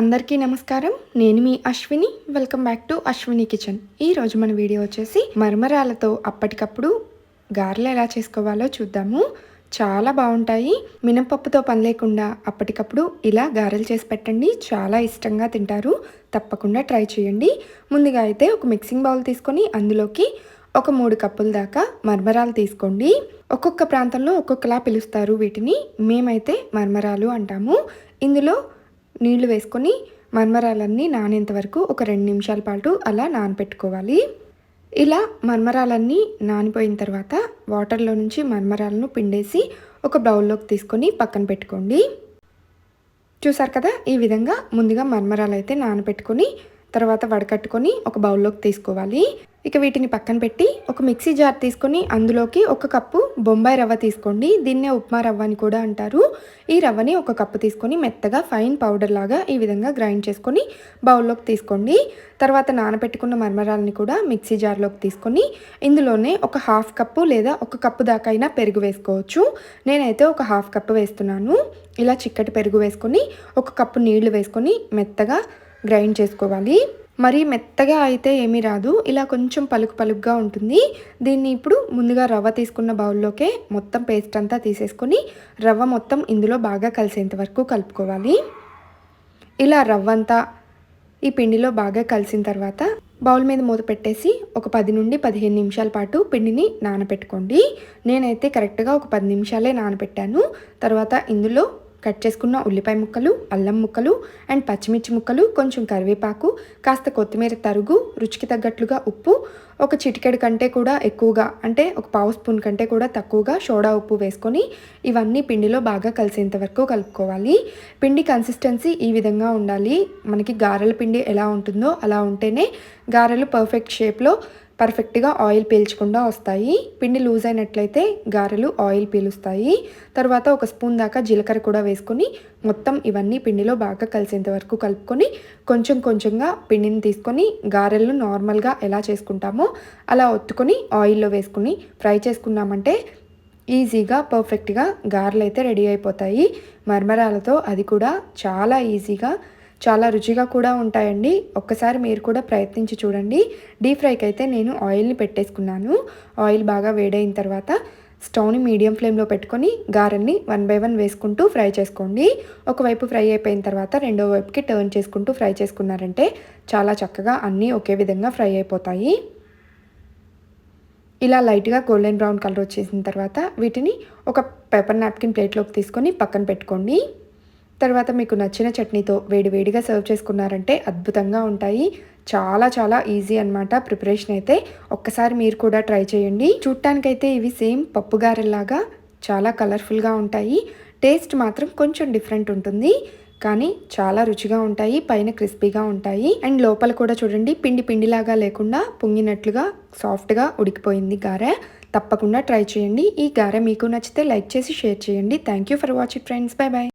అందరికీ నమస్కారం. నేను మీ Ashwini. Welcome back to Ashwini kitchen ఈరోజు మన వీడియో వచ్చేసి మరమరాలతో అప్పటికప్పుడు గారెలు ఎలా చేసుకోవాలో చూద్దాము. చాలా బాగుంటాయి. మినపప్పుతో పని లేకుండా అప్పటికప్పుడు ఇలా గారెలు చేసి పెట్టండి. చాలా ఇష్టంగా తింటారు. తప్పకుండా ట్రై చేయండి. ముందుగా అయితే ఒక మిక్సింగ్ బౌల్ తీసుకొని అందులోకి ఒక మూడు కప్పుల దాకా మర్మరాలు తీసుకోండి. ఒక్కొక్క ప్రాంతంలో ఒక్కొక్కలా పిలుస్తారు వీటిని. మేమైతే మర్మరాలు అంటాము. ఇందులో నీళ్ళు వేసుకొని మర్మరాలన్నీ నానేంత వరకు ఒక రెండు నిమిషాల పాటు అలా నానపెట్టుకోవాలి. ఇలా మర్మరాలన్నీ నానిపోయిన తర్వాత వాటర్లో నుంచి మర్మరాలను పిండేసి ఒక బౌల్లోకి తీసుకొని పక్కన పెట్టుకోండి. చూసారు కదా? ఈ విధంగా ముందుగా మర్మరాలు అయితే నానబెట్టుకొని తర్వాత వడకట్టుకొని ఒక బౌల్లోకి తీసుకోవాలి. ఇక వీటిని పక్కన పెట్టి ఒక మిక్సీ జార్ తీసుకొని అందులోకి ఒక కప్పు బొంబాయి రవ్వ తీసుకోండి. దీన్నే ఉప్మా రవ్వ అని కూడా అంటారు. ఈ రవ్వని ఒక కప్పు తీసుకొని మెత్తగా ఫైన్ పౌడర్ లాగా ఈ విధంగా గ్రైండ్ చేసుకొని బౌల్లోకి తీసుకోండి. తర్వాత నానబెట్టుకున్న మర్మరాలని కూడా మిక్సీ జార్లోకి తీసుకొని ఇందులోనే ఒక హాఫ్ కప్పు లేదా ఒక కప్పు దాకా అయినా పెరుగు వేసుకోవచ్చు. నేనైతే ఒక హాఫ్ కప్పు వేస్తున్నాను. ఇలా చిక్కటి పెరుగు వేసుకొని ఒక కప్పు నీళ్ళు వేసుకొని మెత్తగా గ్రైండ్ చేసుకోవాలి. మరీ మెత్తగా అయితే ఏమీ రాదు. ఇలా కొంచెం పలుకు పలుకుగా ఉంటుంది. దీన్ని ఇప్పుడు ముందుగా రవ్వ తీసుకున్న బౌల్లోకే మొత్తం పేస్ట్ అంతా తీసేసుకొని రవ్వ మొత్తం ఇందులో బాగా కలిసేంత వరకు కలుపుకోవాలి. ఇలా రవ్వ అంతా ఈ పిండిలో బాగా కలిసిన తర్వాత బౌల్ మీద మూత పెట్టేసి ఒక పది నుండి పదిహేను నిమిషాల పాటు పిండిని నానబెట్టుకోండి నేనైతే కరెక్ట్గా ఒక పది నిమిషాలే నానబెట్టాను తర్వాత ఇందులో కట్ చేసుకున్న ఉల్లిపాయ ముక్కలు అల్లం ముక్కలు అండ్ పచ్చిమిర్చి ముక్కలు కొంచెం కరివేపాకు కాస్త కొత్తిమీర తరుగు రుచికి తగ్గట్లుగా ఉప్పు ఒక చిటికెడు కంటే కూడా ఎక్కువగా అంటే ఒక పావు స్పూన్ కంటే కూడా తక్కువగా సోడా ఉప్పు వేసుకొని ఇవన్నీ పిండిలో బాగా కలిసేంత వరకు కలుపుకోవాలి. పిండి కన్సిస్టెన్సీ ఈ విధంగా ఉండాలి. మనకి గారెల పిండి ఎలా ఉంటుందో అలా ఉంటేనే గారెలు పర్ఫెక్ట్ షేప్లో పర్ఫెక్ట్గా ఆయిల్ పీల్చకుండా వస్తాయి. పిండి లూజ్ అయినట్లయితే గారెలు ఆయిల్ పీలుస్తాయి. తర్వాత ఒక స్పూన్ దాకా జీలకర్ర కూడా వేసుకొని మొత్తం ఇవన్నీ పిండిలో బాగా కలిసేంత వరకు కలుపుకొని కొంచెం కొంచెంగా పిండిని తీసుకొని గారెలను నార్మల్గా ఎలా చేసుకుంటామో అలా ఒత్తుకొని ఆయిల్లో వేసుకుని ఫ్రై చేసుకున్నామంటే ఈజీగా పర్ఫెక్ట్గా గారెలు అయితే రెడీ అయిపోతాయి. మర్మరాలతో అది కూడా చాలా ఈజీగా చాలా రుచిగా కూడా ఉంటాయండి. ఒక్కసారి మీరు కూడా ప్రయత్నించి చూడండి. డీప్ ఫ్రైకి అయితే నేను ఆయిల్ని పెట్టేసుకున్నాను. ఆయిల్ బాగా వేడైన తర్వాత స్టవ్ని మీడియం ఫ్లేమ్లో పెట్టుకొని గారెల్ని వన్ బై వన్ వేసుకుంటూ ఫ్రై చేసుకోండి. ఒకవైపు ఫ్రై అయిపోయిన తర్వాత రెండో వైపుకి టర్న్ చేసుకుంటూ ఫ్రై చేసుకున్నారంటే చాలా చక్కగా అన్నీ ఒకే విధంగా ఫ్రై అయిపోతాయి. ఇలా లైట్గా గోల్డెన్ బ్రౌన్ కలర్ వచ్చేసిన తర్వాత వీటిని ఒక పేపర్ నాప్కిన్ ప్లేట్లోకి తీసుకొని పక్కన పెట్టుకోండి. తర్వాత మీకు నచ్చిన చట్నీతో వేడివేడిగా సర్వ్ చేసుకున్నారంటే అద్భుతంగా ఉంటాయి. చాలా చాలా ఈజీ అనమాట ప్రిపరేషన్ అయితే. ఒక్కసారి మీరు కూడా ట్రై చేయండి. చూడటానికైతే ఇవి సేమ్ పప్పు గారెల్లాగా చాలా కలర్ఫుల్గా ఉంటాయి. టేస్ట్ మాత్రం కొంచెం డిఫరెంట్ ఉంటుంది. కానీ చాలా రుచిగా ఉంటాయి పైన క్రిస్పీగా ఉంటాయి. అండ్ లోపల కూడా చూడండి పిండి పిండిలాగా లేకుండా పొంగినట్లుగా సాఫ్ట్గా ఉడికిపోయింది గారె. తప్పకుండా ట్రై చేయండి. ఈ గారె మీకు నచ్చితే లైక్ చేసి షేర్ చేయండి. Thank you for watching friends bye bye